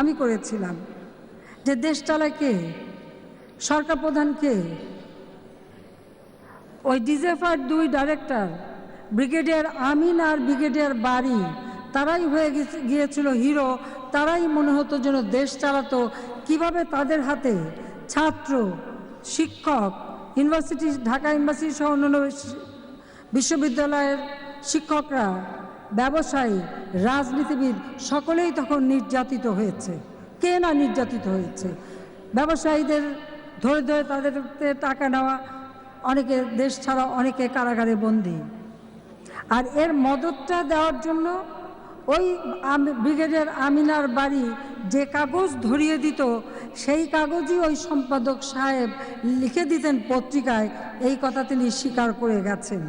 আমি করেছিলাম। যে দেশ চালায় কে? সরকার প্রধান কে? ওই ডিজেফার দুই ডাইরেক্টর, ব্রিগেডিয়ার আমিন আর ব্রিগেডিয়ার বাড়ি তারাই হয়ে গিয়েছিল হিরো, তারাই মনে হতো যেন দেশ চালাতো। কীভাবে তাদের হাতে? ছাত্র, শিক্ষক, ইউনিভার্সিটি, ঢাকা ইউনিভার্সিটি সহ অন্যান্য বিশ্ববিদ্যালয়ের শিক্ষকরা ব্যবসায়ী, রাজনীতিবিদ, সকলেই তখন নির্যাতিত হয়েছে। কে না নির্যাতিত হয়েছে? ব্যবসায়ীদের ধরে ধরে তাদের টাকা নেওয়া, অনেকে দেশ ছাড়া, অনেকে কারাগারে বন্দী। আর এর মদতটা দেওয়ার জন্য ওই ব্রিগেডিয়ার আমিনার বাড়ি যে কাগজ ধরিয়ে দিত, সেই কাগজই ওই সম্পাদক সাহেব লিখে দিতেন পত্রিকায়, এই কথা তিনি স্বীকার করে গেছেন।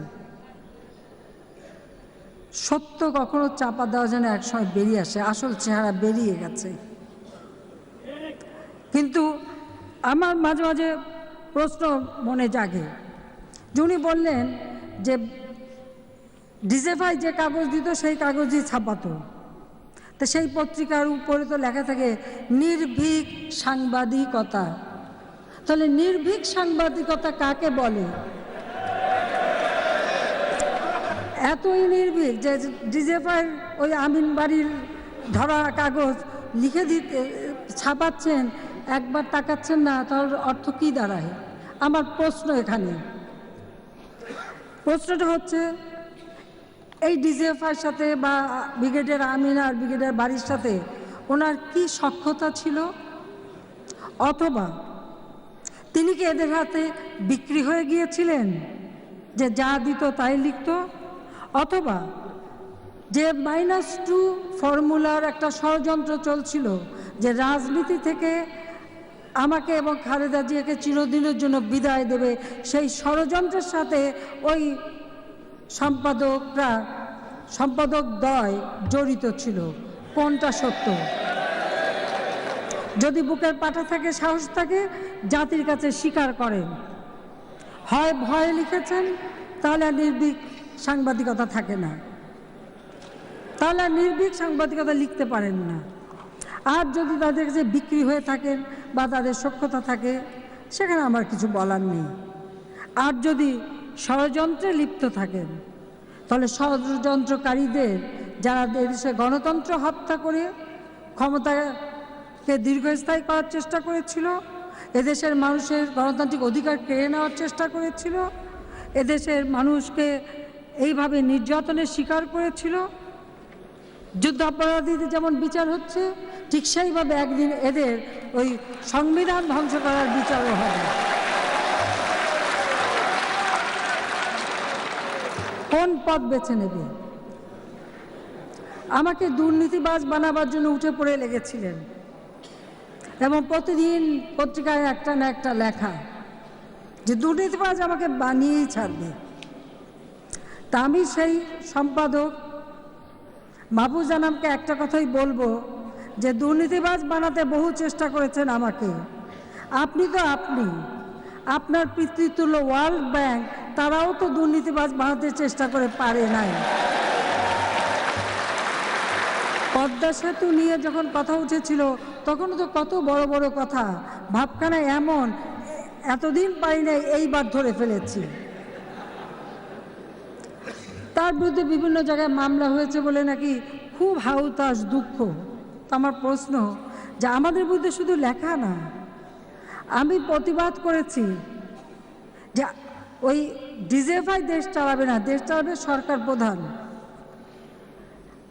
সত্য কখনো চাপা দেওয়া যেন একসময় বেরিয়ে আসে, আসল চেহারা বেরিয়ে গেছে। কিন্তু আমার মাঝে মাঝে প্রশ্ন মনে জাগে। যে উনি বললেন যে, ডিজেফাই যে কাগজ দিত, সেই কাগজই ছাপাতো। তো সেই পত্রিকার উপরে তো লেখা থাকে, নির্ভীক সাংবাদিকতা। তাহলে নির্ভীক সাংবাদিকতা কাকে বলে? এতই নির্ভীক যে ডিজেফাই ওই আমিন বাড়ির ধরা কাগজ লিখে দিতে, ছাপাচ্ছেন, একবার তাকাচ্ছেন না, তার অর্থ কী দাঁড়ায়? আমার প্রশ্ন এখানে। প্রশ্নটা হচ্ছে, এই ডিজিএফআর সাথে বা ব্রিগেডের আমিন আর ব্রিগেডের বাড়ির সাথে ওনার কি সক্ষতা ছিল? অথবা তিনি কি এদের হাতে বিক্রি হয়ে গিয়েছিলেন? যে যা দিত তাই লিখত? অথবা যে মাইনাস টু ফর্মুলার একটা ষড়যন্ত্র চলছিল, যে রাজনীতি থেকে আমাকে এবং খালেদা জিয়াকে চিরদিনের জন্য বিদায় দেবে, সেই ষড়যন্ত্রের সাথে ওই সম্পাদকরা, সম্পাদক দয় জড়িত ছিল। কোনটা সত্য? যদি বুকের পাটা থাকে, সাহস থাকে, জাতির কাছে স্বীকার করেন। হয় ভয়ে লিখেছেন, তাহলে আর নির্ভীক সাংবাদিকতা থাকে না। তাহলে নির্ভীক সাংবাদিকতা লিখতে পারেন না। আর যদি তাদের কাছে বিক্রি হয়ে থাকেন বা তাদের সক্ষতা থাকে, সেখানে আমার কিছু বলার নেই। আর যদি ষড়যন্ত্রে লিপ্ত থাকেন, তাহলে ষড়যন্ত্রকারীদের যারা দেশে গণতন্ত্র হত্যা করে ক্ষমতাকে দীর্ঘস্থায়ী করার চেষ্টা করেছিল, এদেশের মানুষের গণতান্ত্রিক অধিকার কেড়ে নেওয়ার চেষ্টা করেছিল, এদেশের মানুষকে এইভাবে নির্যাতনের শিকার করেছিল। যুদ্ধাপরাধীদের যেমন বিচার হচ্ছে, ঠিক সেইভাবে একদিন এদের ওই সংবিধান ধ্বংস করার বিচারও হবে। কোন পথ বেছে নেবে? আমাকে দুর্নীতিবাজ বানাবার জন্য উঠে পড়ে লেগেছিলেন। এবং প্রতিদিন পত্রিকায় একটা না একটা লেখা যে দুর্নীতিবাজ আমাকে বানিয়েই ছাড়বে। তা আমি সেই সম্পাদক। মাহবুজ জানামকে একটা কথাই বলব যে, দুর্নীতিবাজ বানাতে বহু চেষ্টা করেছেন আমাকে। আপনি তো আপনি। আপনার পিতৃতুল্য ওয়ার্ল্ড ব্যাংক, তারাও তো দুর্নীতিবাজ বানাতে চেষ্টা করে পারে নাই। পদ্মা সেতু নিয়ে যখন কথা উঠেছিল, তখন তো কত বড় বড় কথা। ভাবখানা এমন, এতদিন পাই নাই, এইবার ধরে ফেলেছি। তার বিরুদ্ধে বিভিন্ন জায়গায় মামলা হয়েছে বলে নাকি খুব হাউতাস দুঃখ। তো আমার প্রশ্ন, যে আমাদের বিরুদ্ধে শুধু লেখা না, আমি প্রতিবাদ করেছি যে ওই ডিজেফাই দেশ চালাবে না, দেশ চালাবে সরকার প্রধান।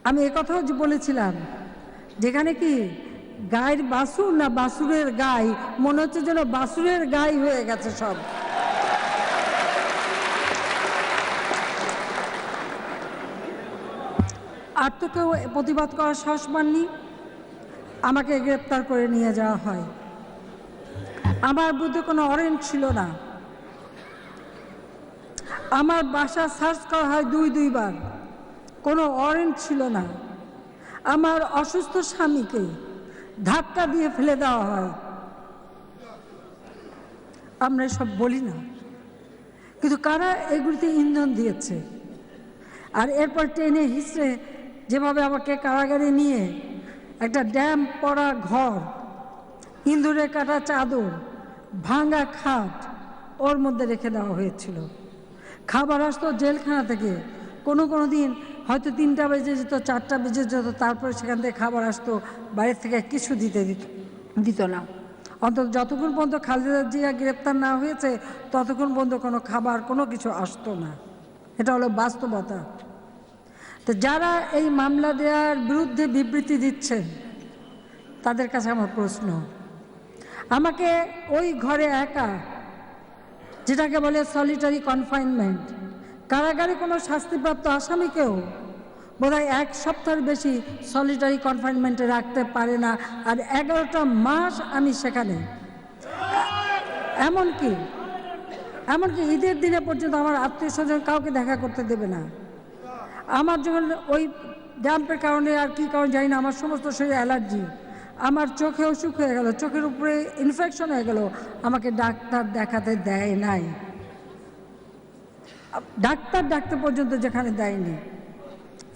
আমি একথাও বলেছিলাম, যেখানে কি গায়ের বাসুর না বাসুরের গাই, মনে হচ্ছে যেন বাসুরের গাই হয়ে গেছে সব। আর তো কেউ প্রতিবাদ করার সাহস পাননি। আমাকে গ্রেপ্তার করে নিয়ে যাওয়া হয়। আমার বুদ্ধে কোনো অরেঞ্জ ছিল না। আমার বাসা সার্চ করা হয় দুই, দুইবার। কোনো অরেঞ্জ ছিল না। আমার অসুস্থ স্বামীকে ধাক্কা দিয়ে ফেলে দেওয়া হয়। আমরা সব বলি না। কিন্তু কারা এগুলিতে ইন্ধন দিয়েছে? আর এরপর টেনে হিসড়ে যেভাবে আমাকে কারাগারে নিয়ে একটা ড্যাম পড়া ঘর, ইঁদুরে কাটা চাদর, ভাঙা খাট ওর মধ্যে রেখে দেওয়া হয়েছিল। খাবার আসতো জেলখানা থেকে। কোনো কোনো দিন হয়তো তিনটা বেজে যেত, চারটা বেজে যেত, তারপরে সেখান থেকে খাবার আসতো বাইরের থেকে কিছু দিতে দিত দিত না। অন্তত যতক্ষণ পর্যন্ত খালেদা জিয়া গ্রেপ্তার না হয়েছে, ততক্ষণ পর্যন্ত কোনো খাবার, কোনো কিছু আসতো না। এটা হলো বাস্তবতা। তো যারা এই মামলা দেওয়ার বিরুদ্ধে বিবৃতি দিচ্ছেন, তাদের কাছে আমার প্রশ্ন। আমাকে ওই ঘরে একা, যেটাকে বলে সলিটারি কনফাইনমেন্ট কারাগারে কোনো শাস্তিপ্রাপ্ত আসামিকেও বোধহয় এক সপ্তাহের বেশি সলিটারি কনফাইনমেন্টে রাখতে পারে না, আর এগারোটা মাস আমি সেখানে। এমনকি এমনকি ঈদের দিনে পর্যন্ত আমার আত্মীয় স্বজন কাউকে দেখা করতে দেবে না। আমার যখন ওই ড্যাম্পের কারণে আর কি কারণ জানি না, আমার সমস্ত শরীরে অ্যালার্জি আমার চোখে অসুখ হয়ে গেল, চোখের উপরে ইনফেকশন হয়ে গেল, আমাকে ডাক্তার দেখাতে দেয় নাই। ডাক্তার ডাকতে পর্যন্ত যেখানে দেয়নি।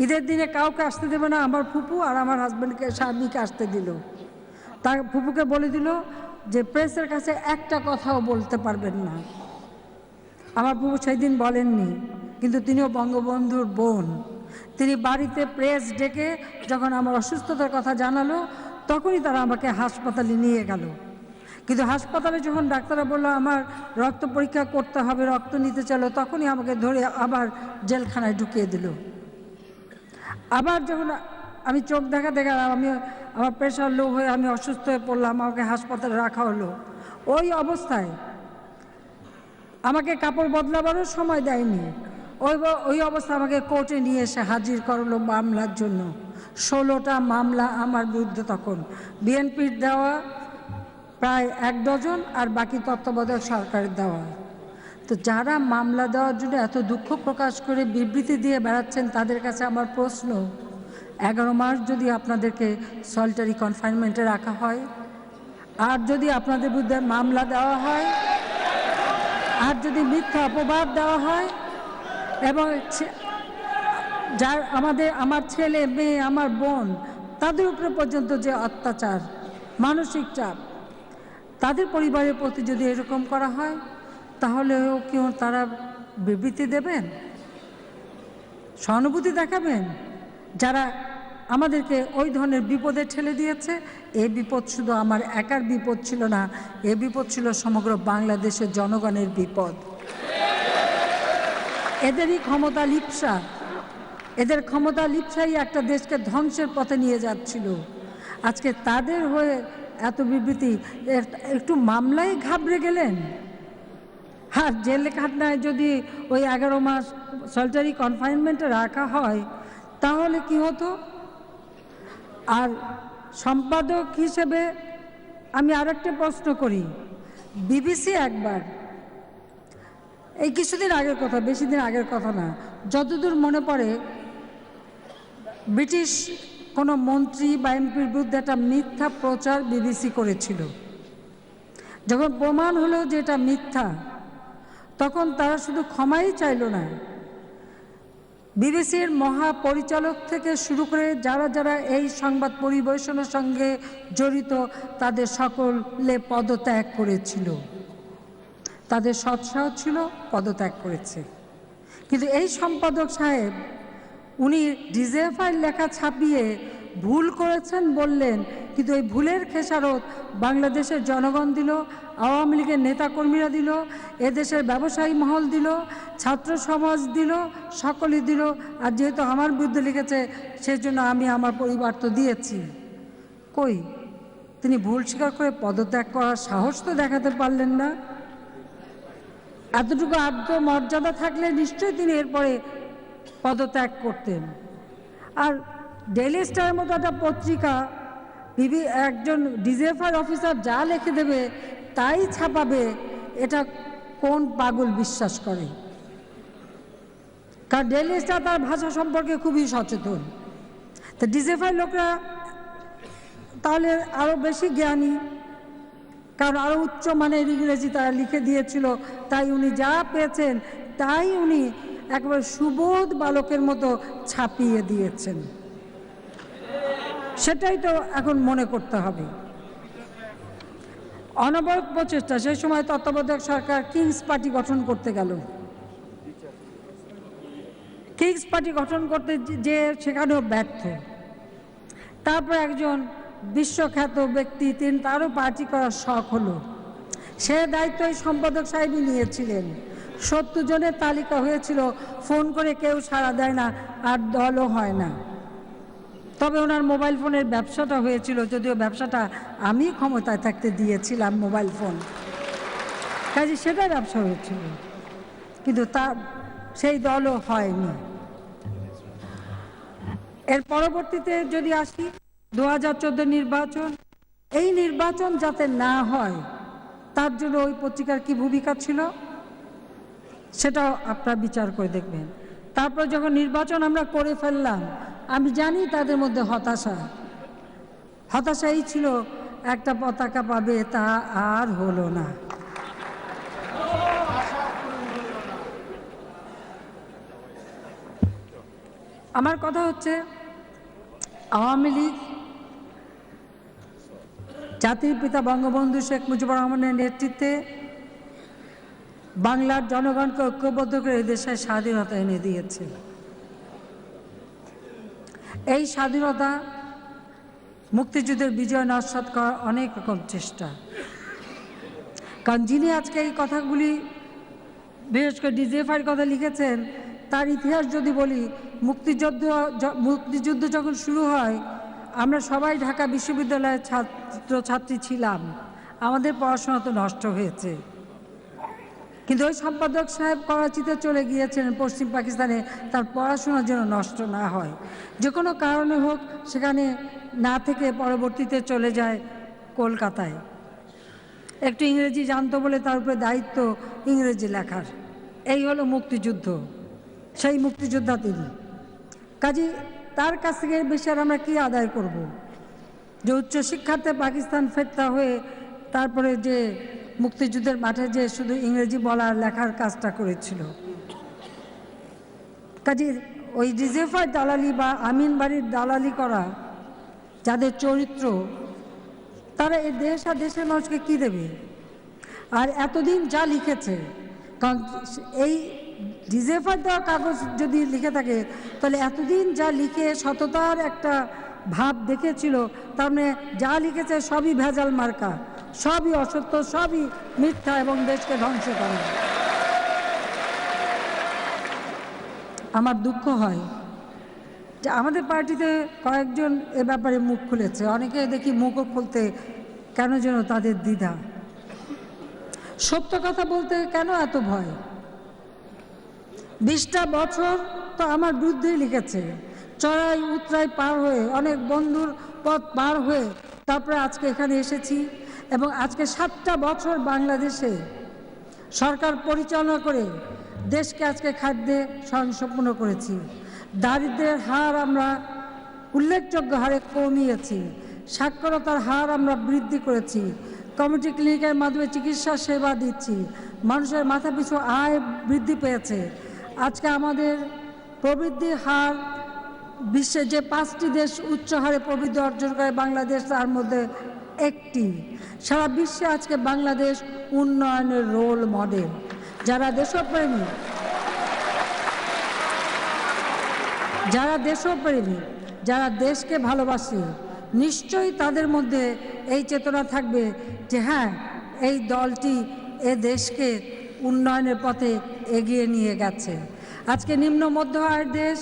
ঈদের দিনে কাউকে আসতে দেবে না, আমার ফুপু আর আমার হাজব্যান্ডকে স্বামীকে আসতে দিল। তার ফুপুকে বলে দিল যে, প্রেসের কাছে একটা কথাও বলতে পারবেন না। আমার ফুপু সেই দিন বলেননি কিন্তু তিনিও বঙ্গবন্ধুর বোন। তিনি বাড়িতে প্রেস ডেকে যখন আমার অসুস্থতার কথা জানালো, তখনই তারা আমাকে হাসপাতালে নিয়ে গেল। কিন্তু হাসপাতালে যখন ডাক্তাররা বলল, আমার রক্ত পরীক্ষা করতে হবে, রক্ত নিতে চাইলো, তখনই আমাকে ধরে আবার জেলখানায় ঢুকিয়ে দিল। আবার যখন আমি চোখ দেখা দেখা আমি, আমার প্রেশার লো হয়ে আমি অসুস্থ হয়ে পড়লাম, আমাকে হাসপাতালে রাখা হলো। ওই অবস্থায় আমাকে কাপড় বদলাবারও সময় দেয়নি। ওই ওই অবস্থা আমাকে কোর্টে নিয়ে এসে হাজির করল মামলার জন্য। ষোলোটা মামলা আমার বিরুদ্ধে তখন। বিএনপির দেওয়া প্রায় এক ডজন আর বাকি তত্ত্বাবধায়ক সরকারের দেওয়া। তো যারা মামলা দেওয়ার জন্য এত দুঃখ প্রকাশ করে বিবৃতি দিয়ে বেড়াচ্ছেন, তাদের কাছে আমার প্রশ্ন, এগারো মাস যদি আপনাদেরকে সল্টারি কনফাইনমেন্টে রাখা হয়, আর যদি আপনাদের বিরুদ্ধে মামলা দেওয়া হয়, আর যদি মিথ্যা অপবাদ দেওয়া হয় এবং যার আমাদের, আমার ছেলে, মেয়ে, আমার বোন, তাদের উপরে পর্যন্ত যে অত্যাচার, মানসিক চাপ, তাদের পরিবারের প্রতি যদি এরকম করা হয়, তাহলেও কেউ তারা বিবৃতি দেবেন? সহানুভূতি দেখাবেন? যারা আমাদেরকে ওই ধরনের বিপদে ঠেলে দিয়েছে এই বিপদ শুধু আমার একার বিপদ ছিল না, এ বিপদ ছিল সমগ্র বাংলাদেশের জনগণের বিপদ। এদেরই ক্ষমতা লিপসা। এদের ক্ষমতা লিপসাই একটা দেশকে ধ্বংসের পথে নিয়ে যাচ্ছিল। আজকে তাদের হয়ে এত বিবৃতি একটু মামলায় ঘাবড়ে গেলেন? হ্যাঁ জেল খাটনায় যদি ওই এগারো মাস সলটারি কনফাইনমেন্টে রাখা হয়, তাহলে কি হতো? আর সম্পাদক হিসেবে আমি আরেকটা প্রশ্ন করি। বিবিসি একবার এই কিছুদিন আগের কথা, বেশি দিন আগের কথা না। যতদূর মনে পড়ে, ব্রিটিশ কোনো মন্ত্রী বা এমপির বিরুদ্ধে একটা মিথ্যা প্রচার বিবিসি করেছিল। যখন প্রমাণ হলো যে এটা মিথ্যা, তখন তারা শুধু ক্ষমাই চাইল না। বিবিসির মহাপরিচালক থেকে শুরু করে যারা যারা এই সংবাদ পরিবেশনের সঙ্গে জড়িত, তাদের সকলে পদত্যাগ করেছিল। তাদের সৎসাহ ছিল, পদত্যাগ করেছে। কিন্তু এই সম্পাদক সাহেব, উনি ডিজেফাইল লেখা ছাপিয়ে ভুল করেছেন বললেন, কিন্তু এই ভুলের খেসারত বাংলাদেশের জনগণ দিল, আওয়ামী লীগের নেতাকর্মীরা দিল, এদেশের ব্যবসায়ী মহল দিল, ছাত্র সমাজ দিল, সকলেই দিল, আর যেহেতু আমার বিরুদ্ধে লিখেছে, সেজন্য আমি আমার পরিবার তো দিয়েছি। কই? তিনি ভুল স্বীকার করে পদত্যাগ করার সাহস তো দেখাতে পারলেন না। এতটুকু আদ্য মর্যাদা থাকলে নিশ্চয়ই তিনি এরপরে পদত্যাগ করতেন। আর ডেলি স্টারের মতো একটা পত্রিকা, বিবি একজন ডিজেফার অফিসার যা লিখে দেবে তাই ছাপাবে, এটা কোন পাগল বিশ্বাস করে? কারণ ডেলি স্টার তার ভাষা সম্পর্কে খুবই সচেতন। তো ডিজেফার লোকরা তাহলে আরও বেশি জ্ঞানী কারণ আরও উচ্চ মানের ইংরেজি তারা লিখে দিয়েছিল। তাই উনি যা পেয়েছেন, তাই উনি একবার সুবোধ বালকের মতো ছাপিয়ে দিয়েছেন। সেটাই তো এখন মনে করতে হবে। অনবরত প্রচেষ্টা, সেই সময় তত্ত্বাবধায়ক সরকার কিংস পার্টি গঠন করতে গেল। কিংস পার্টি গঠন করতে যে সেখানেও ব্যর্থ। তারপর একজন বিশ্বখ্যাত ব্যক্তি, তিনি তারও পার্টি করার শখ হলো। সে দায়িত্ব সম্পাদক সাহেবই নিয়েছিলেন। সত্তর জনের তালিকা হয়েছিল, ফোন করে কেউ সাড়া দেয় না, আর দলও হয় না। তবে ওনার মোবাইল ফোনের ব্যবসাটা হয়েছিল, যদিও ব্যবসাটা আমি ক্ষমতায় থাকতে দিয়েছিলাম মোবাইল ফোন। কাজে সেটা ব্যবসা হয়েছিল। কিন্তু তার সেই দলও হয়নি। এর পরবর্তীতে যদি আসি দু হাজার চোদ্দ নির্বাচন, এই নির্বাচন যাতে না হয়, তার জন্য ওই পত্রিকার কি ভূমিকা ছিল? সেটাও আপনারা বিচার করে দেখবেন। তারপর যখন নির্বাচন আমরা করে ফেললাম, আমি জানি তাদের মধ্যে হতাশা। হতাশা এই ছিল, একটা পতাকা পাবে তা আর হলো না। আমার কথা হচ্ছে, আওয়ামী লীগ জাতির পিতা বঙ্গবন্ধু শেখ মুজিবুর রহমানের নেতৃত্বে বাংলার জনগণকে ঐক্যবদ্ধ করে এই দেশের স্বাধীনতা এনে দিয়েছে। এই স্বাধীনতা মুক্তিযুদ্ধের বিজয় নস্বাত করার অনেক রকম চেষ্টা। কারণ যিনি আজকে এই কথাগুলি, বিশেষ করে ডিজিএফআইয়ের কথা লিখেছেন, তার ইতিহাস যদি বলি, মুক্তিযুদ্ধ মুক্তিযুদ্ধ যখন শুরু হয় আমরা সবাই ঢাকা বিশ্ববিদ্যালয়ের ছাত্র, ছাত্রী ছিলাম। আমাদের পড়াশোনা তো নষ্ট হয়েছে। কিন্তু ওই সম্পাদক সাহেব করাচিতে চলে গিয়েছেন পশ্চিম পাকিস্তানে, তার পড়াশোনা যেন নষ্ট না হয়। যে কোনো কারণে হোক, সেখানে না থেকে পরবর্তীতে চলে যায় কলকাতায়। একটু ইংরেজি জানতো বলে তার উপরে দায়িত্ব ইংরেজি লেখার। এই হলো মুক্তিযুদ্ধ। সেই মুক্তিযোদ্ধা তিনি। কাজী তার কাছ থেকে বেশি আর আমরা কী আদায় করব। যে উচ্চশিক্ষার্থে পাকিস্তান ফেরতা হয়ে তারপরে যে মুক্তিযুদ্ধের মাঠে যে শুধু ইংরেজি বলার লেখার কাজটা করেছিল কাজী ওই রিজেফার দালালি বা আমিন বাড়ির দালালি করা, যাদের চরিত্র, তারা এই দেশ আর দেশের মানুষকে কী দেবে আর এতদিন যা লিখেছে, কারণ এই ডিজেফার দেওয়া কাগজ যদি লিখে থাকে, তাহলে এতদিন যা লিখে সততার একটা ভাব দেখেছিল তার মানে যা লিখেছে সবই ভেজাল মার্কা, সবই অসত্য, সবই মিথ্যা এবং দেশকে ধ্বংস করে। আমার দুঃখ হয় যে আমাদের পার্টিতে কয়েকজন এ ব্যাপারে মুখ খুলেছে, অনেকে দেখি মুখও খুলতে কেন যেন তাদের দ্বিধা। সত্য কথা বলতে কেন এত ভয়? বিশটা বছর তো আমার বিরুদ্ধেই লিখেছে। চড়াই উতরাই পার হয়ে, অনেক বন্ধুর পথ পার হয়ে তারপরে আজকে এখানে এসেছি এবং আজকে সাতটা বছর বাংলাদেশে সরকার পরিচালনা করে দেশকে আজকে খাদ্যে স্বয়ংসম্পূর্ণ করেছি। দারিদ্র্যের হার আমরা উল্লেখযোগ্য হারে কমিয়েছি, সাক্ষরতার হার আমরা বৃদ্ধি করেছি কমিউনিটি ক্লিনিকের মাধ্যমে চিকিৎসা সেবা দিচ্ছি, মানুষের মাথাপিছু আয় বৃদ্ধি পেয়েছে আজকে আমাদের প্রবৃদ্ধির হার বিশ্বের যে পাঁচটি দেশ উচ্চ হারে প্রবৃদ্ধি অর্জন করে বাংলাদেশ, তার মধ্যে একটি। সারা বিশ্বে আজকে বাংলাদেশ উন্নয়নের রোল মডেল যারা দেশপ্রেমী যারা দেশপ্রেমী, যারা দেশকে ভালোবাসে, নিশ্চয়ই তাদের মধ্যে এই চেতনা থাকবে যে হ্যাঁ এই দলটি এ দেশকে উন্নয়নের পথে এগিয়ে নিয়ে গেছে। আজকে নিম্ন মধ্য আয়ের দেশ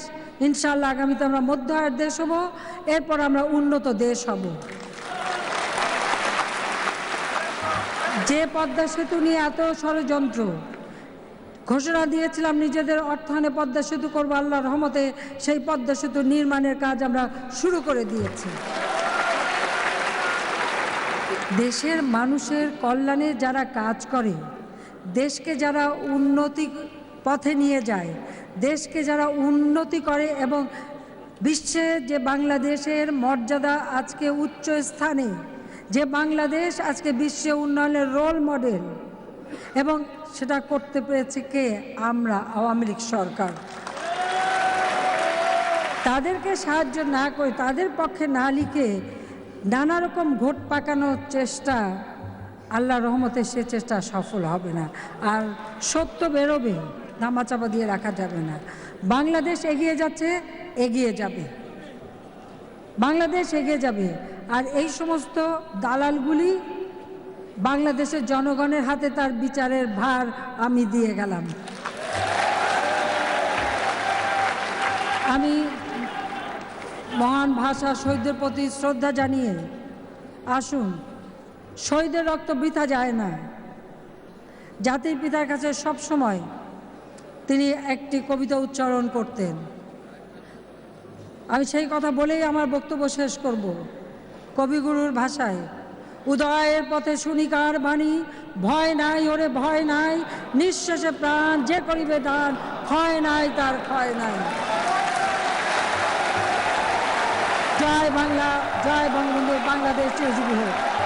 ইনশাল্লাহ আগামীতে আমরা মধ্য আয়ের দেশ হব, এরপর আমরা উন্নত দেশ হব। যে পদ্মা সেতু নিয়ে এত ষড়যন্ত্র, ঘোষণা দিয়েছিলাম নিজেদের অর্থায়নে পদ্মা সেতু করব আল্লাহ রহমতে, সেই পদ্মা সেতু নির্মাণের কাজ আমরা শুরু করে দিয়েছি। দেশের মানুষের কল্যাণে যারা কাজ করে দেশকে যারা উন্নতি পথে নিয়ে যায়, দেশকে যারা উন্নতি করে এবং বিশ্বে যে বাংলাদেশের মর্যাদা আজকে উচ্চ স্থানে, যে বাংলাদেশ আজকে বিশ্বে উন্নয়নের রোল মডেল এবং সেটা করতে পেরেছে কে? আমরা, আওয়ামী লীগ সরকার। তাদেরকে সাহায্য না করে, তাদের পক্ষে না লিখে নানা রকম ঘোট পাকানোর চেষ্টা আল্লাহ রহমতে সে চেষ্টা সফল হবে না। আর সত্য বেরোবে ধামাচাপা দিয়ে রাখা যাবে না। বাংলাদেশ এগিয়ে যাচ্ছে, এগিয়ে যাবে। বাংলাদেশ এগিয়ে যাবে। আর এই সমস্ত দালালগুলি বাংলাদেশের জনগণের হাতে তার বিচারের ভার আমি দিয়ে গেলাম। আমি মহান ভাষা শহীদদের প্রতি শ্রদ্ধা জানিয়ে আসুন। শহীদের রক্ত বৃথা যায় না। জাতির পিতার কাছে সব সময় তিনি একটি কবিতা উচ্চারণ করতেন। আমি সেই কথা বলেই আমার বক্তব্য শেষ করব। কবিগুরুর ভাষায়, উদয়ের পথে শুনিকার বাণী, ভয় নাই ওরে, ভয় নাই, নিঃশ্বাসে প্রাণ যে করিবে দান, ক্ষয় নাই তার ক্ষয় নাই। জয় বাংলা, জয় বঙ্গবন্ধু বাংলাদেশ চিরজীবী হোক